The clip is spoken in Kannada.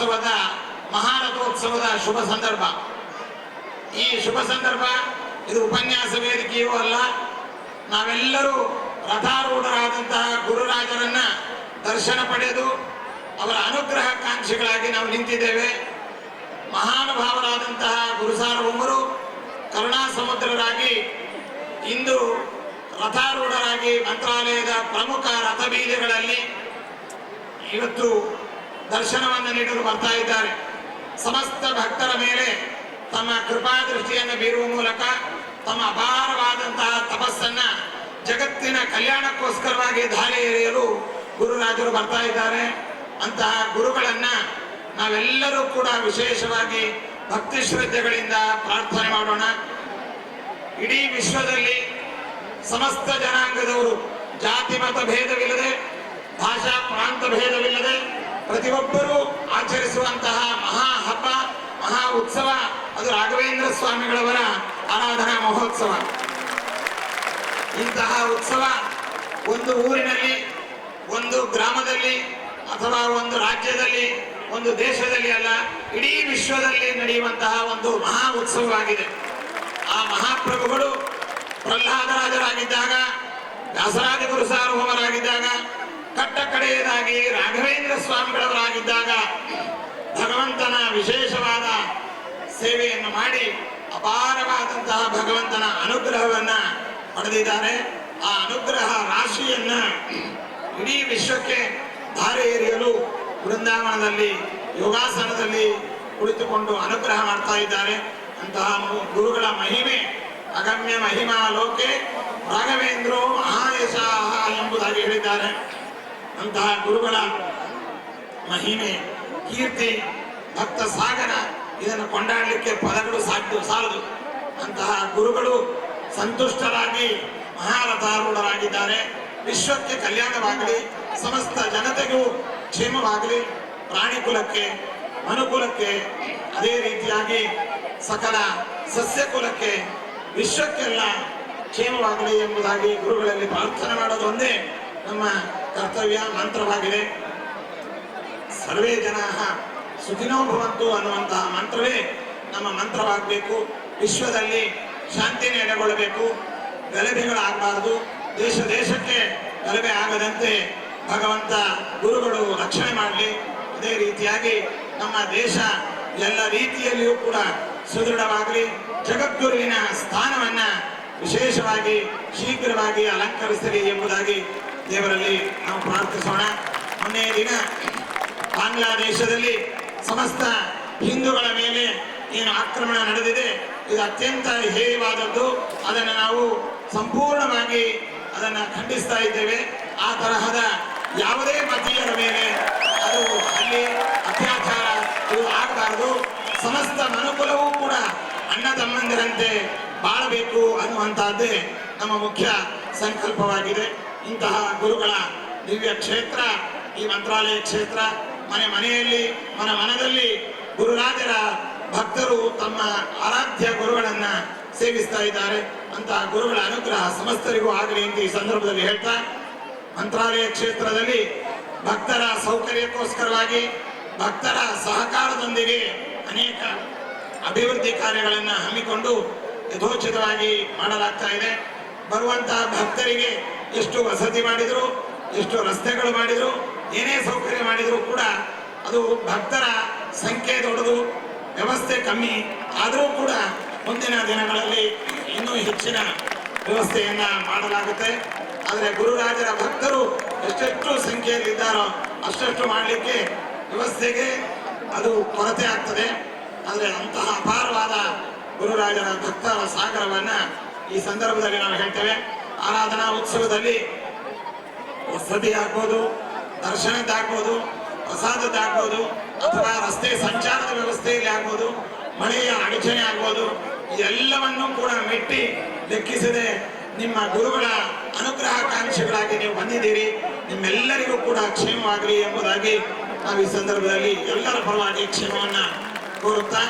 ಮಹೋತ್ಸವದ, ಮಹಾರಥೋತ್ಸವದ ಶುಭ ಸಂದರ್ಭ. ಈ ಶುಭ ಸಂದರ್ಭ, ಇದು ಉಪನ್ಯಾಸ ವೇದಿಕೆಯೂ ಅಲ್ಲ. ನಾವೆಲ್ಲರೂ ರಥಾರೂಢರಾದಂತಹ ಗುರುರಾಜರನ್ನ ದರ್ಶನ ಪಡೆದು ಅವರ ಅನುಗ್ರಹ ಕಾಂಕ್ಷಿಗಳಾಗಿ ನಾವು ನಿಂತಿದ್ದೇವೆ. ಮಹಾನುಭಾವರಾದಂತಹ ಗುರುಸಾರ್ವಭೌಮರು ಕರುಣಾ ಸಮುದ್ರರಾಗಿ ಇಂದು ರಥಾರೂಢರಾಗಿ ಮಂತ್ರಾಲಯದ ಪ್ರಮುಖ ರಥಬೀದಿಗಳಲ್ಲಿ ಇವತ್ತು ದರ್ಶನವನ್ನು ನೀಡಲು ಬರ್ತಾ ಇದ್ದಾರೆ. ಸಮಸ್ತ ಭಕ್ತರ ಮೇಲೆ ತಮ್ಮ ಕೃಪಾ ದೃಷ್ಟಿಯನ್ನು ಬೀರುವ ಮೂಲಕ ತಮ್ಮ ಅಪಾರವಾದಂತಹ ತಪಸ್ಸನ್ನ ಜಗತ್ತಿನ ಕಲ್ಯಾಣಕ್ಕೋಸ್ಕರವಾಗಿ ಧಾರೆ ಎರೆಯಲು ಗುರುರಾಜರು ಬರ್ತಾ ಇದ್ದಾರೆ. ಅಂತಹ ಗುರುಗಳನ್ನ ನಾವೆಲ್ಲರೂ ಕೂಡ ವಿಶೇಷವಾಗಿ ಭಕ್ತಿ ಶ್ರದ್ಧೆಗಳಿಂದ ಪ್ರಾರ್ಥನೆ ಮಾಡೋಣ. ಇಡೀ ವಿಶ್ವದಲ್ಲಿ ಸಮಸ್ತ ಜನಾಂಗದವರು ಜಾತಿ, ಮತ, ಭೇದವಿಲ್ಲದೆ ಭಾಷಾ ಪ್ರಾಂತ ಭೇದವಿಲ್ಲದೆ ಪ್ರತಿಯೊಬ್ಬರೂ ಆಚರಿಸುವಂತಹ ಮಹಾ ಹಬ್ಬ, ಮಹಾ ಉತ್ಸವ, ಅದು ರಾಘವೇಂದ್ರ ಸ್ವಾಮಿಗಳವರ ಆರಾಧನಾ ಮಹೋತ್ಸವ. ಇಂತಹ ಉತ್ಸವ ಒಂದು ಊರಿನಲ್ಲಿ, ಒಂದು ಗ್ರಾಮದಲ್ಲಿ ಅಥವಾ ಒಂದು ರಾಜ್ಯದಲ್ಲಿ, ಒಂದು ದೇಶದಲ್ಲಿ ಅಲ್ಲ, ಇಡೀ ವಿಶ್ವದಲ್ಲಿ ನಡೆಯುವಂತಹ ಒಂದು ಮಹಾ ಉತ್ಸವವಾಗಿದೆ. ಆ ಮಹಾಪ್ರಭುಗಳು ಪ್ರಹ್ಲಾದರಾಜರಾಗಿದ್ದಾಗ ದಾಸರಾಜ ಗುರು ಕಟ್ಟ ಕಡೆಯದಾಗಿ ರಾಘವೇಂದ್ರ ಸ್ವಾಮಿಗಳವರಾಗಿದ್ದಾಗ ಭಗವಂತನ ವಿಶೇಷವಾದ ಸೇವೆಯನ್ನು ಮಾಡಿ ಅಪಾರವಾದಂತಹ ಭಗವಂತನ ಅನುಗ್ರಹವನ್ನ ಪಡೆದಿದ್ದಾರೆ. ಆ ಅನುಗ್ರಹ ರಾಶಿಯನ್ನ ಇಡೀ ವಿಶ್ವಕ್ಕೆ ಧಾರೆ ಎರೆಯಲು ಬೃಂದಾವನದಲ್ಲಿ ಯೋಗಾಸನದಲ್ಲಿ ಕುಳಿತುಕೊಂಡು ಅನುಗ್ರಹ ಮಾಡ್ತಾ ಇದ್ದಾರೆ. ಅಂತಹ ಗುರುಗಳ ಮಹಿಮೆ, ಅಗಮ್ಯ ಮಹಿಮಾ ಲೋಕೆ ರಾಘವೇಂದ್ರೋ ಮಹಾಯಶಾಹ ಎಂಬುದಾಗಿ ಹೇಳಿದ್ದಾರೆ. ಅಂತಹ ಗುರುಗಳ ಮಹಿಮೆ, ಕೀರ್ತಿ, ಭಕ್ತ ಸಾಗರ ಇದನ್ನು ಕೊಂಡಾಡಲಿಕ್ಕೆ ಪದಗಳು ಸಾಧ್ಯ, ಸಾಲದು. ಅಂತಹ ಗುರುಗಳು ಸಂತುಷ್ಟರಾಗಿ ಮಹಾರಥಾರೂಢರಾಗಿದ್ದಾರೆ. ವಿಶ್ವಕ್ಕೆ ಕಲ್ಯಾಣವಾಗಲಿ, ಸಮಸ್ತ ಜನತೆಗೂ ಕ್ಷೇಮವಾಗಲಿ ಪ್ರಾಣಿ ಕುಲಕ್ಕೆ ಮನುಕುಲಕ್ಕೆ, ಅದೇ ರೀತಿಯಾಗಿ ಸಕಲ ಸಸ್ಯ ಕುಲಕ್ಕೆ ವಿಶ್ವಕ್ಕೆಲ್ಲ ಕ್ಷೇಮವಾಗಲಿ ಎಂಬುದಾಗಿ ಗುರುಗಳಲ್ಲಿ ಪ್ರಾರ್ಥನೆ ಮಾಡೋದು ಒಂದೇ ನಮ್ಮ ಕರ್ತವ್ಯ ಮಂತ್ರವಾಗಿದೆ. ಸರ್ವೇ ಜನ ಸುಖಿನೋ ಭವಂತು ಅನ್ನುವಂತಹ ಮಂತ್ರವೇ ನಮ್ಮ ಮಂತ್ರವಾಗಬೇಕು. ವಿಶ್ವದಲ್ಲಿ ಶಾಂತಿ ನೆಲೆಗೊಳ್ಳಬೇಕು. ಗಲಭೆಗಳಾಗಬಾರದು ದೇಶ ದೇಶಕ್ಕೆ ಗಲಭೆ ಆಗದಂತೆ ಭಗವಂತ ಗುರುಗಳು ರಕ್ಷಣೆ ಮಾಡಲಿ. ಅದೇ ರೀತಿಯಾಗಿ ನಮ್ಮ ದೇಶ ಎಲ್ಲ ರೀತಿಯಲ್ಲಿಯೂ ಕೂಡ ಸುದೃಢವಾಗಲಿ. ಜಗದ್ಗುರುವಿನ ಸ್ಥಾನವನ್ನ ವಿಶೇಷವಾಗಿ ಶೀಘ್ರವಾಗಿ ಅಲಂಕರಿಸಲಿ ಎಂಬುದಾಗಿ ದೇವರಲ್ಲಿ ನಾವು ಪ್ರಾರ್ಥಿಸೋಣ. ಮೊನ್ನೆಯ ದಿನ ಬಾಂಗ್ಲಾದೇಶದಲ್ಲಿ ಸಮಸ್ತ ಹಿಂದೂಗಳ ಮೇಲೆ ಏನು ಆಕ್ರಮಣ ನಡೆದಿದೆ, ಇದು ಅತ್ಯಂತ ಹೇಯವಾದದ್ದು. ಅದನ್ನು ನಾವು ಸಂಪೂರ್ಣವಾಗಿ ಅದನ್ನು ಖಂಡಿಸ್ತಾ ಇದ್ದೇವೆ. ಆ ತರಹದ ಯಾವುದೇ ಮತೀಯರ ಮೇಲೆ ಅದು ಅಲ್ಲಿ ಅತ್ಯಾಚಾರ ಇದು ಆಗಬಾರದು. ಸಮಸ್ತ ಮನುಕುಲವೂ ಕೂಡ ಅಣ್ಣ ತಮ್ಮಂದಿರಂತೆ ಬಾಳಬೇಕು ಅನ್ನುವಂತಹದ್ದೇ ನಮ್ಮ ಮುಖ್ಯ ಸಂಕಲ್ಪವಾಗಿದೆ. ಇಂತಹ ಗುರುಗಳ ದಿವ್ಯ ಕ್ಷೇತ್ರ, ಈ ಮಂತ್ರಾಲಯ ಕ್ಷೇತ್ರ, ಮನೆ ಮನೆಯಲ್ಲಿ, ಮನ ಮನದಲ್ಲಿ ಗುರುರಾಜರ ಭಕ್ತರು ತಮ್ಮ ಆರಾಧ್ಯ ಗುರುಗಳನ್ನ ಸೇವಿಸ್ತಾ ಇದ್ದಾರೆ. ಅಂತಹ ಗುರುಗಳ ಅನುಗ್ರಹ ಸಮಸ್ತರಿಗೂ ಆಗಲಿ ಅಂತ ಈ ಸಂದರ್ಭದಲ್ಲಿ ಹೇಳ್ತಾ, ಮಂತ್ರಾಲಯ ಕ್ಷೇತ್ರದಲ್ಲಿ ಭಕ್ತರ ಸೌಕರ್ಯಕ್ಕೋಸ್ಕರವಾಗಿ ಭಕ್ತರ ಸಹಕಾರದೊಂದಿಗೆ ಅನೇಕ ಅಭಿವೃದ್ಧಿ ಕಾರ್ಯಗಳನ್ನು ಹಮ್ಮಿಕೊಂಡು ಯಥೋಚಿತವಾಗಿ ಮಾಡಲಾಗ್ತಾ ಇದೆ. ಬರುವಂತಹ ಭಕ್ತರಿಗೆ ಎಷ್ಟು ವಸತಿ ಮಾಡಿದ್ರು, ಎಷ್ಟು ರಸ್ತೆಗಳು ಮಾಡಿದ್ರು, ಏನೇ ಸೌಕರ್ಯ ಮಾಡಿದ್ರು ಕೂಡ ಅದು ಭಕ್ತರ ಸಂಖ್ಯೆ ದೊಡ್ಡದು, ವ್ಯವಸ್ಥೆ ಕಮ್ಮಿ. ಆದರೂ ಕೂಡ ಮುಂದಿನ ದಿನಗಳಲ್ಲಿ ಇನ್ನೂ ಹೆಚ್ಚಿನ ವ್ಯವಸ್ಥೆಯನ್ನ ಮಾಡಲಾಗುತ್ತೆ. ಆದರೆ ಗುರುರಾಜರ ಭಕ್ತರು ಎಷ್ಟೆಷ್ಟು ಸಂಖ್ಯೆಯಲ್ಲಿದ್ದಾರೋ ಅಷ್ಟೆಷ್ಟು ಮಾಡಲಿಕ್ಕೆ ವ್ಯವಸ್ಥೆಗೆ ಅದು ಕೊರತೆ ಆಗ್ತದೆ. ಆದರೆ ಅಂತಹ ಅಪಾರವಾದ ಗುರುರಾಜರ ಭಕ್ತರ ಸಾಗರವನ್ನು ಈ ಸಂದರ್ಭದಲ್ಲಿ ನಾವು ಹೇಳ್ತೇವೆ. ಆರಾಧನಾ ಉತ್ಸವದಲ್ಲಿ ವಸತಿ ಆಗ್ಬೋದು ದರ್ಶನದ್ದಾಗ್ಬೋದು ಪ್ರಸಾದದ್ದಾಗ್ಬೋದು ಅಥವಾ ರಸ್ತೆ ಸಂಚಾರದ ವ್ಯವಸ್ಥೆಯಲ್ಲಿ ಆಗ್ಬೋದು ಮಳೆಯ ಅಡಚಣೆ ಆಗ್ಬೋದು, ಎಲ್ಲವನ್ನೂ ಕೂಡ ಮೆಟ್ಟಿ ಲೆಕ್ಕಿಸದೆ ನಿಮ್ಮ ಗುರುಗಳ ಅನುಗ್ರಹಕಾಂಕ್ಷಿಗಳಾಗಿ ನೀವು ಬಂದಿದ್ದೀರಿ. ನಿಮ್ಮೆಲ್ಲರಿಗೂ ಕೂಡ ಕ್ಷೇಮವಾಗಲಿ ಎಂಬುದಾಗಿ ನಾವು ಈ ಸಂದರ್ಭದಲ್ಲಿ ಎಲ್ಲರ ಪರವಾಗಿ ಕ್ಷೇಮವನ್ನ ಕೋರುತ್ತಾ